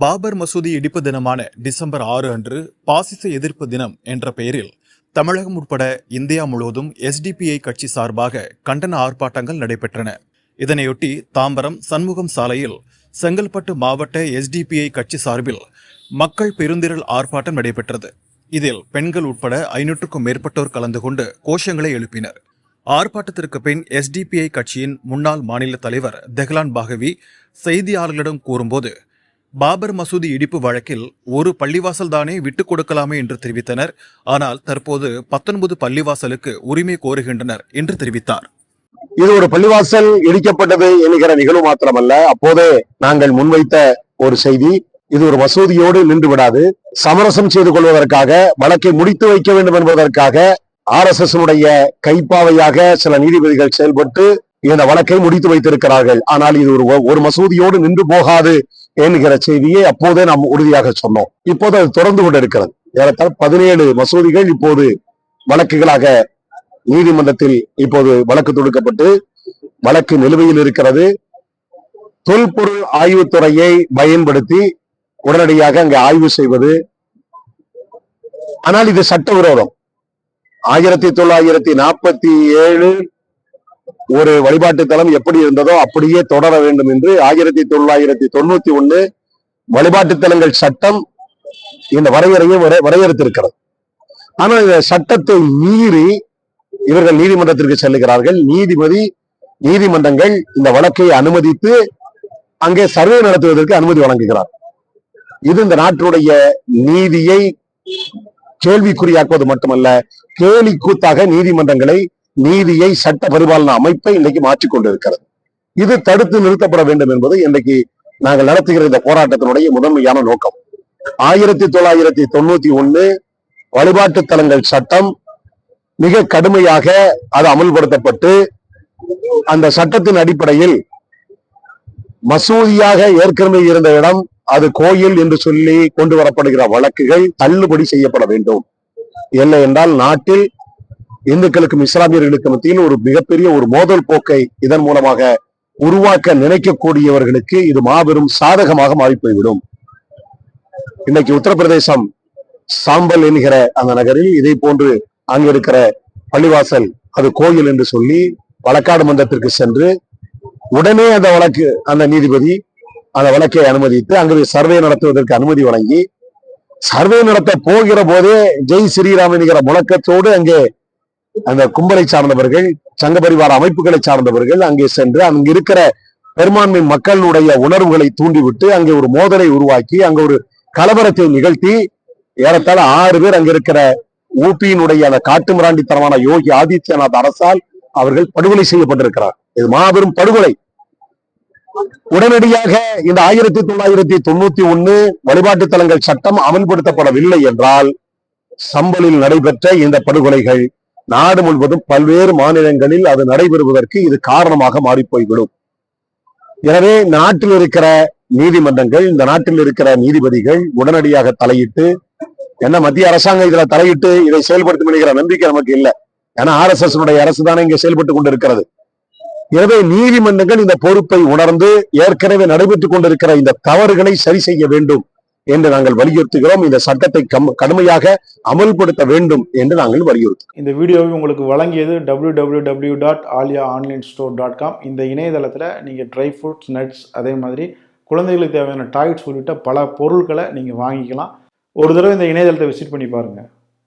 பாபர் மசூதி இடிப்பு தினமான டிசம்பர் ஆறு அன்று பாசிச எதிர்ப்பு தினம் என்ற பெயரில் தமிழகம் உட்பட இந்தியா முழுவதும் எஸ்டிபிஐ கட்சி சார்பாக கண்டன ஆர்ப்பாட்டங்கள் நடைபெற்றன. இதனையொட்டி தாம்பரம் சண்முகம் சாலையில் செங்கல்பட்டு மாவட்ட எஸ்டிபிஐ கட்சி சார்பில் மக்கள் பெருந்திரள் ஆர்ப்பாட்டம் நடைபெற்றது. இதில் பெண்கள் உட்பட ஐநூற்றுக்கும் மேற்பட்டோர் கலந்து கொண்டு கோஷங்களை எழுப்பினர். ஆர்ப்பாட்டத்திற்கு பின் எஸ்டிபிஐ கட்சியின் முன்னாள் மாநில தலைவர் தெஹ்லான் பாகவி செய்தியாளர்களிடம் கூறும்போது பாபர் மசூதி இடிப்பு வழக்கில் ஒரு பள்ளிவாசல் தானே விட்டுக் கொடுக்கலாமே என்று தெரிவித்தனர். ஆனால் தற்போது பத்தொன்பது பள்ளிவாசலுக்கு உரிமை கோருகின்றனர் என்று தெரிவித்தார். இது ஒரு பள்ளிவாசல் இடிக்கப்பட்டது என்கிற நிகழ்வு மாத்திரமல்ல. அப்போதே நாங்கள் முன்வைத்த ஒரு செய்தி. இது ஒரு மசூதியோடு நின்று விடாது. சமரசம் செய்து கொள்வதற்காக வழக்கை முடித்து வைக்க வேண்டும் என்பதற்காக ஆர் எஸ் எஸ் கைப்பாவையாக சில நீதிபதிகள் செயல்பட்டு இந்த வழக்கை முடித்து வைத்திருக்கிறார்கள். ஆனால் இது ஒரு ஒரு மசூதியோடு நின்று போகாது என்கிற செய்தியை அப்போதே நாம் உறுதியாக சொன்னோம். இப்போது அது தொடர்ந்து கொண்டிருக்கிறது. ஏறத்தாழ பதினேழு மசூதிகள் இப்போது வழக்குகளாக நீதிமன்றத்தில் இப்போது வழக்கு தொடுக்கப்பட்டு வழக்கு நிலுவையில் இருக்கிறது. தொல்பொருள் ஆய்வுத்துறையை பயன்படுத்தி உடனடியாக அங்கே ஆய்வு செய்வது. ஆனால் இது சட்டவிரோதம் ஆயிரத்தி தொள்ளாயிரத்தி நாற்பத்தி ஏழு ஒரு வழிபாட்டு தலம் எப்படி இருந்ததோ அப்படியே தொடர வேண்டும் என்று ஆயிரத்தி தொள்ளாயிரத்தி தொண்ணூத்தி ஒண்ணு வழிபாட்டு தலங்கள் சட்டம் இந்த வரையறையை வரை- வரையறுத்திருக்கிறது. ஆனால் இந்த சட்டத்தை மீறி இவர்கள் நீதிமன்றத்திற்கு செல்லுகிறார்கள். நீதிபதி நீதிமன்றங்கள் இந்த வழக்கை அனுமதித்து அங்கே சர்வே நடத்துவதற்கு அனுமதி வழங்குகிறார். இது இந்த நாட்டுடைய நீதியை கேள்விக்குறியாக்குவது மட்டுமல்ல கேலி கூத்தாக நீதிமன்றங்களை நீதியை சட்ட பரிபாலன அமைப்பை இன்னைக்கு மாற்றிக் கொண்டிருக்கிறது. இது தடுத்து நிறுத்தப்பட வேண்டும் என்பது இன்றைக்கு நாங்கள் நடத்துகிற இந்த போராட்டத்தினுடைய முதன்மையான நோக்கம். ஆயிரத்தி தொள்ளாயிரத்தி தொண்ணூத்தி ஒண்ணு வழிபாட்டு தலங்கள் சட்டம் மிக கடுமையாக அது அமல்படுத்தப்பட்டு அந்த சட்டத்தின் அடிப்படையில் மசூதியாக ஏற்கனவே இருந்த இடம் அது கோயில் என்று சொல்லி கொண்டு வரப்படுகிற வழக்குகள் தள்ளுபடி செய்யப்பட வேண்டும். இல்லை என்றால் நாட்டில் இந்துக்களுக்கும் இஸ்லாமியர்களுக்கும் மத்தியில் ஒரு மிகப்பெரிய ஒரு மோதல் போக்கை இதன் மூலமாக உருவாக்க நினைக்கக்கூடியவர்களுக்கு இது மாபெரும் சாதகமாக மாறி போய்விடும் இன்னைக்கு உத்தரப்பிரதேசம் சாம்பல் என்கிற அந்த நகரில் இதை போன்று அங்க இருக்கிற பள்ளிவாசல் அது கோயில் என்று சொல்லி வழக்காடு மன்றத்திற்கு சென்று உடனே அந்த வழக்கு அந்த நீதிபதி அந்த வழக்கை அனுமதித்து அங்கு சர்வே நடத்துவதற்கு அனுமதி வழங்கி சர்வே நடத்த போகிற போதே ஜெய் ஸ்ரீராம் என்கிற முழக்கத்தோடு அங்கே அந்த கும்பலை சார்ந்தவர்கள் சங்க பரிவார அமைப்புகளை சார்ந்தவர்கள் அங்கே சென்று அங்க இருக்கிற பெரும்பான்மை மக்களுடைய உணர்வுகளை தூண்டிவிட்டு அங்கே ஒரு மோதலை உருவாக்கி அங்க ஒரு கலவரத்தை நிகழ்த்தி ஏறத்தாழ ஆறு பேர் அங்க இருக்கிற ஊபியினுடைய அந்த காட்டுமிராண்டித்தனமான யோகி ஆதித்யநாத் அரசால் அவர்கள் படுகொலை செய்யப்பட்டிருக்கிறார். இது மாபெரும் படுகொலை. உடனடியாக இந்த ஆயிரத்தி தொள்ளாயிரத்தி தொண்ணூத்தி ஒண்ணு வழிபாட்டு தலங்கள் சட்டம் அமல்படுத்தப்படவில்லை என்றால் சம்பலில் நடைபெற்ற இந்த படுகொலைகள் நாடு முழுவதும் பல்வேறு மாநிலங்களில் அது நடைபெறுவதற்கு இது காரணமாக மாறிப்போய்விடும். எனவே நாட்டில் இருக்கிற நீதிமன்றங்கள் இந்த நாட்டில் இருக்கிற நீதிபதிகள் உடனடியாக தலையிட்டு என்ன மத்திய அரசாங்கம் இதுல தலையிட்டு இதை செயல்படுத்தும் என்கிற நம்பிக்கை நமக்கு இல்லை. ஏன்னா ஆர் எஸ் எஸ் அரசு தானே இங்க செயல்பட்டு கொண்டிருக்கிறது. எனவே நீதிமன்றங்கள் இந்த பொறுப்பை உணர்ந்து ஏற்கனவே நடைபெற்றுக் கொண்டிருக்கிற இந்த தவறுகளை சரி செய்ய வேண்டும். என்று நாங்கள் வலியுறுத்துகிறோம். இந்த சட்டத்தை கம்- கடுமையாக அமல்படுத்த வேண்டும் என்று நாங்கள் வலியுறுத்துகிறோம். இந்த வீடியோவை உங்களுக்கு வழங்கியது www.alia dot Alia online store dot com இந்த இணையதளத்தில் நீங்கள் ட்ரை ஃப்ரூட்ஸ் நட்ஸ் அதே மாதிரி குழந்தைகளுக்கு தேவையான டாய்ஸ் உள்ளிட்ட பல பொருட்களை நீங்கள் வாங்கிக்கலாம். ஒரு தடவை இந்த இணையதளத்தை விசிட் பண்ணி பாருங்கள்